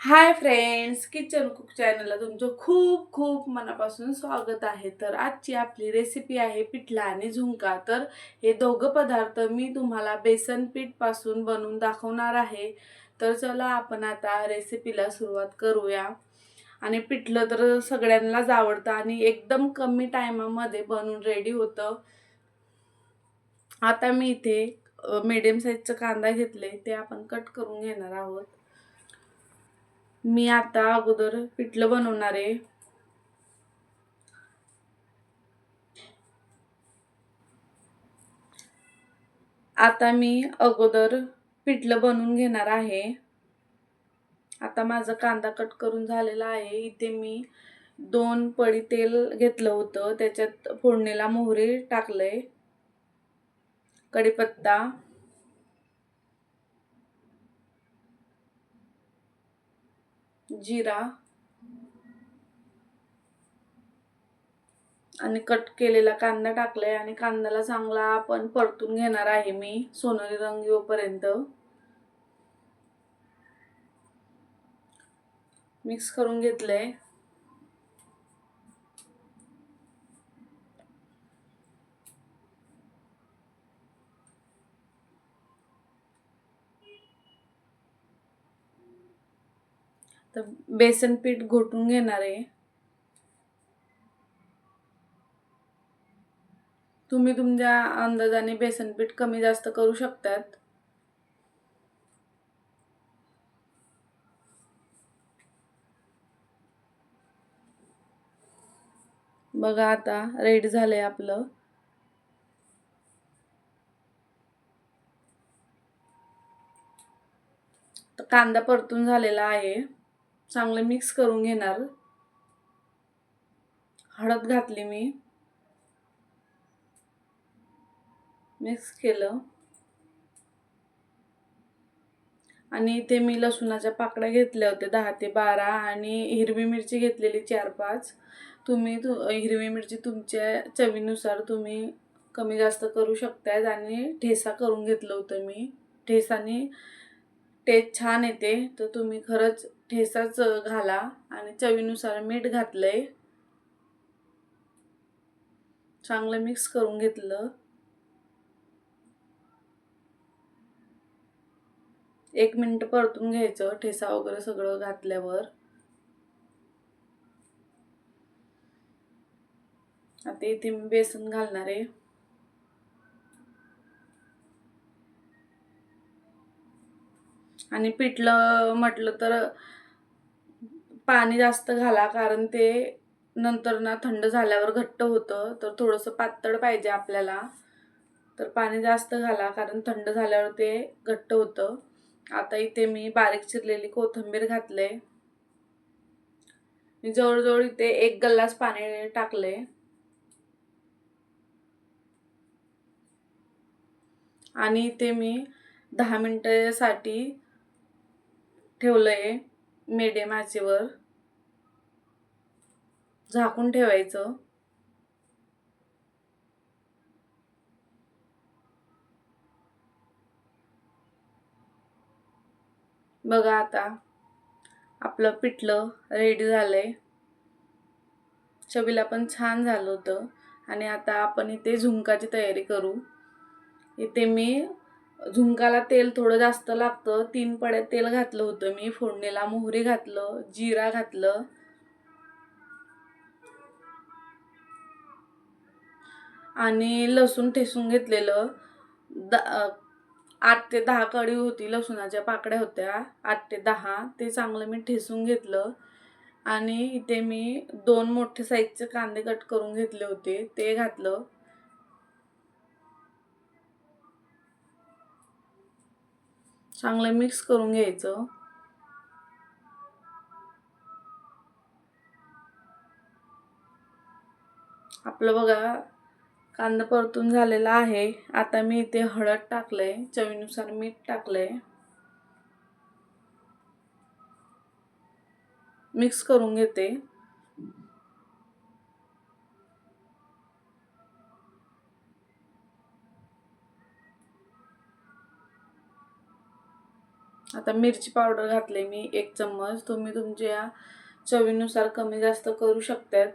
Hi friends kitchen cook चॅनलला तुमचं खूप खूप मनापासून स्वागत आहे. तर आजची आपली रेसिपी आहे पिठला आणि झुंका तर हे दोघं पदार्थ मी तुम्हाला बेसन पीठपासून बनवून दाखवणार आहे. तर चला आपण आता रेसिपीला सुरुवात करूया. आणि पिठलं तर सगळ्यांनाच आवडतं आणि एकदम कमी टायमामध्ये बनून रेडी होतं. आता मी इथे मीडियम साईजचं कांदा घेतले ते आपण कट करून घेणार आहोत. मी आता अगोदर पिठलं बनवणार आहे. आता मी अगोदर पिठलं बनवून घेणार आहे. आता माझा कांदा कट करून झालेला आहे. इथे मी दोन पडी तेल घेतलं होतं. त्याच्यात फोडणीला मोहरी टाकलंय. कढीपत्ता. जिरा आणि कट केलेला कांदा टाकलाय आणि कांद्याला चांगला आपण परतून घेणार आहे मी सोनेरी रंग येऊपर्यंत. मिक्स करून घेतलंय. तर बेसन पीठ घोटून घेणार आहे. तुम्ही तुमच्या अंदाजाने बेसन पीठ कमी जास्त करू शकतात. बघा आता रेड झालंय आपलं. कांदा परतून झालेला आहे. चांगलं मिक्स करून घेणार. हळद घातली मी. मिक्स केलं. आणि इथे मी लसूणाच्या पाकड्या घेतल्या होत्या दहा ते बारा. आणि हिरवी मिरची घेतलेली चार पाच. तुम्ही तु हिरवी मिरची तुमच्या चवीनुसार तुम्ही कमी जास्त करू शकतायत. आणि ठेसा करून घेतलं होतं मी. ठेसाने टेस्ट छान येते. तर तुम्ही खरंच ठेसाच घाला आणि चवीनुसार मीठ घातलंय. चांगलं मिक्स करून घेतलं. एक मिनिट परतून घ्यायचं ठेसा वगैरे सगळं घातल्यावर. आता इथे मी बेसन घालणार आहे. आणि पिठलं म्हटलं तर पाणी जास्त घाला कारण ते नंतर ना थंड झाल्यावर घट्ट होतं. तर थोडंसं पातळ पाहिजे आपल्याला. तर पाणी जास्त घाला कारण थंड झाल्यावर ते घट्ट होतं. आता इथे मी बारीक चिरलेली कोथिंबीर घातले. मी जवळजवळ इथे एक गल्लास पाणी टाकले. आणि इथे मी दहा मिनटासाठी ठेवलंय मेडे आचेवर झाकून ठेवायचं. बघा आता आपलं पिठलं रेडी झालंय. चवीला पण छान झालं होतं. आणि आता आपण इथे झुंकाची तयारी करू. इथे मी झुंकाला तेल थोडं जास्त लागतं. तीन पड्या तेल घातलं होतं मी. फोडणीला मोहरी घातलं जिरा घातलं. आणि लसूण ठेसून घेतलेलं. द आठ ते दहा कडी होती लसूणाच्या पाकड्या होत्या. आठ ते दहा. ते चांगलं मी ठेसून घेतलं. आणि इथे मी दोन मोठे साईजचे कांदे कट करून घेतले होते. ते घातलं. चांगलं मिक्स करून घ्यायचं. आपलं बघा कांदा परतून झालेला आहे. आता मी इथे हळद टाकलंय. चवीनुसार मीठ टाकलंय. मिक्स करून घेते. आता मिरची पावडर घातले मी एक चम्मच. तुम्ही तुमच्या चवीनुसार कमी जास्त करू शकतात.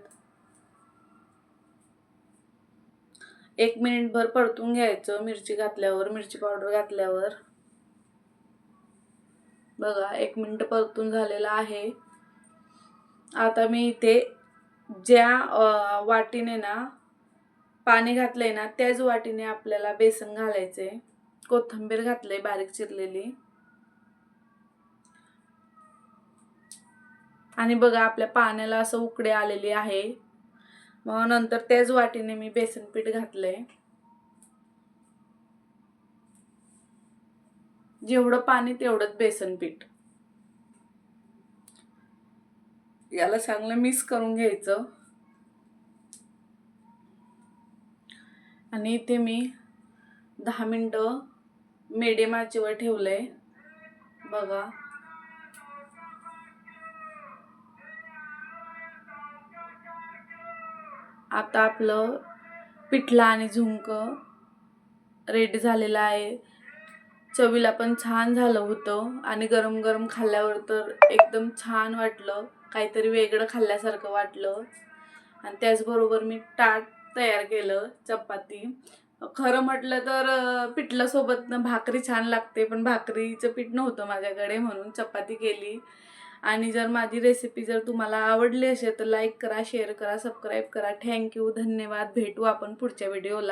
एक मिनिटभर परतून घ्यायचं मिरची घातल्यावर मिरची पावडर घातल्यावर. बघा एक मिनिट परतून झालेला आहे. आता मी इथे ज्या वाटीने ना पाणी घातलंय ना त्याच वाटीने आपल्याला बेसन घालायचंय. कोथिंबीर घातलंय बारीक चिरलेली. आणि बघा आपल्या पाण्याला असं उकडे आलेली आहे. मग नंतर त्याच वाटीने मी बेसन पीठ घातलंय. जेवढं पाणी तेवढंच बेसन पीठ. याला चांगलं मिक्स करून घ्यायचं. आणि इथे मी दहा मिनटं मेडियम आचेवर ठेवलंय. बघा. आता आपलं पिठलं आणि झुंक रेडी झालेलं आहे. चवीला पण छान झालं होतं आणि गरम गरम खाल्ल्यावर तर एकदम छान वाटलं. काहीतरी वेगळं खाल्ल्यासारखं वाटलं. आणि त्याचबरोबर मी ताट तयार केलं चपाती. खरं म्हटलं तर पिठल्यासोबतनं भाकरी छान लागते पण भाकरीचं पीठ नव्हतं माझ्याकडे म्हणून चपाती केली. आणि जर माझी रेसिपी जर तुम्हाला आवडली असेल तर लाईक करा शेअर करा सबस्क्राईब करा. थँक्यू धन्यवाद. भेटू आपण पुढच्या व्हिडिओला